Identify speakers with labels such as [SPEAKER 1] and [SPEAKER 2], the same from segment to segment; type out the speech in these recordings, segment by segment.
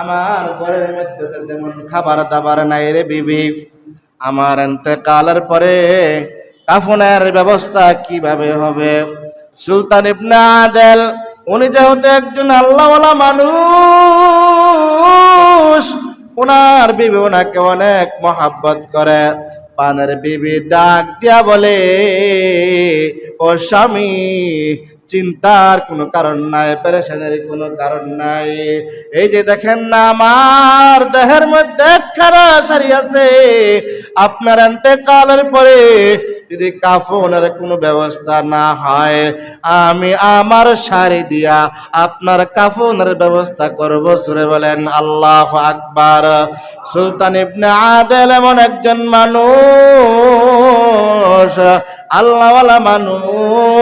[SPEAKER 1] আমার ঘরের মধ্যে তো তেমন খাবার দাবার নাই রে বিবি। আমার কালার পরে কাফনের ব্যবস্থা কীভাবে হবে? সুলতান ইবনে আদেল, উনি যেহেতু একজন আল্লাহওয়ালা মানুষ ওনার বিবি ওনাকে অনেক মহাব্বত করে। পানের বিবি ডাক দিয়া বলে, ও স্বামী চিন্তার কোনো কারণ নাই, পেরেশানের কোনো কারণ নাই। এই যে দেখেন না, আমার দেহের মধ্যে খারা সারি আছে। আপনার কালের পরে যদি কাফনের কোনো ব্যবস্থা না হয়, আমি আমার শাড়ি দিয়া আপনার কাফনের ব্যবস্থা করব। সুরে বলেন, আল্লাহ আকবার। সুলতান ইবনে আদেল এমন একজন মানুষ, আল্লাহওয়ালা মানুষ।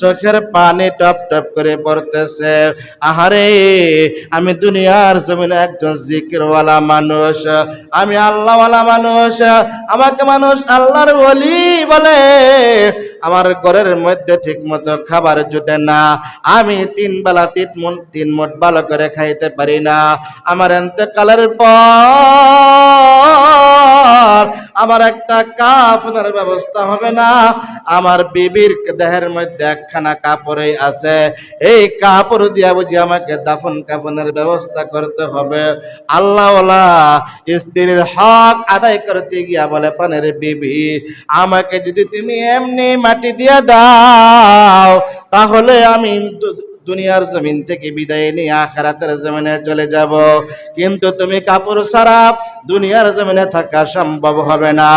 [SPEAKER 1] চোখের পানি টপ টপ করে পড়তেছে। আহারে, আমি দুনিয়ার জমিনে একজন জিকিরওয়ালা মানুষ। আমি আল্লাহওয়ালা মানুষ। আমাকে মানুষ আল্লাহর বলি বলে। আমার ঘরের মধ্যে ঠিক মতো খাবার জুটে না। আমি তিন বেলা তিন মন তিন মোট ভালো করে খাইতে পারি না। আমার এতেকালের পর আমার একটা কাফনের ব্যবস্থা হবে না। আমার বিবির দেহের মধ্যে একখানা কাপড়ে আছে। এই কাপড় দিয়া বুঝি আমাকে দাফন কাফনের ব্যবস্থা করতে হবে। আল্লাহওয়ালা স্ত্রীর হক আদায় করতে গিয়া বলে, প্রাণের বিবি, আমাকে যদি তুমি এমনি মাটি দিয়ে দাও, তাহলে আমি দুনিয়ার জমিন থেকে বিদায় নিয়ে আখারাতের জমিনে চলে যাব। কিন্তু তুমি কাপড় ছাড়া দুনিয়ার জমিনে থাকা সম্ভব হবে না।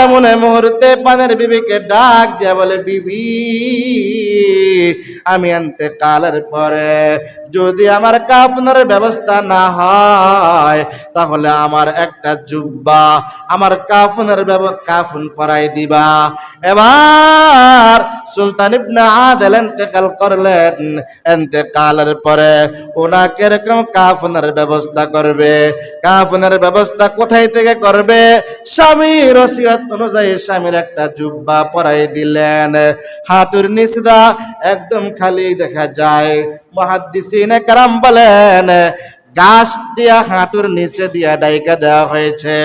[SPEAKER 1] এমন মুহূর্তে পানের বিবিকে ডাক দিয়া বলে, বিবি, আমি আনতে কালের পরে যদি আমার কাফনের ব্যবস্থা না হয়, তাহলে আমার একটা জুব্বা আমার কাফনের কাফন পরাই দিবা। এবার সুলতান ইবনে আদেল ইন্তেকাল করলেন। ইন্তেকালের পরে ওনাকে এরকম কাফনের ব্যবস্থা করবে? কাফনের ব্যবস্থা কোথায় থেকে করবে? স্বামীর ওসিয়ত অনুযায়ী স্বামীর একটা জুব্বা পরাই দিলেন। হাতুর নিচদা একদম খালি দেখা যায়। মহাদ্দিসিনে কারাম বলেন, গাছ দিয়া হাঁটুর নিচে দিয়া ডাইকা দেওয়া হয়েছে।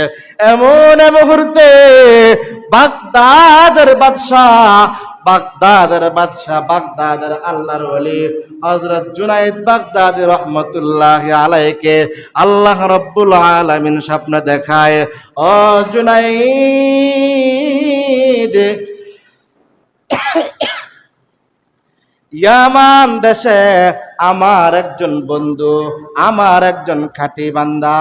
[SPEAKER 1] এমন মুহূর্তে বাগদাদের বাদশাহ বাগদাদের বাদশাহ, বাগদাদের আল্লাহর ওলি। হযরত জুনাইদ বাগদাদি রহমতুল্লাহ আলাইকে আল্লাহ রব্বুল আলামিন স্বপ্ন দেখায়, ও জুনাইদ, ইয়ামান দেশে আমার একজন বন্ধু, আমার একজন খাঁটি বান্দা।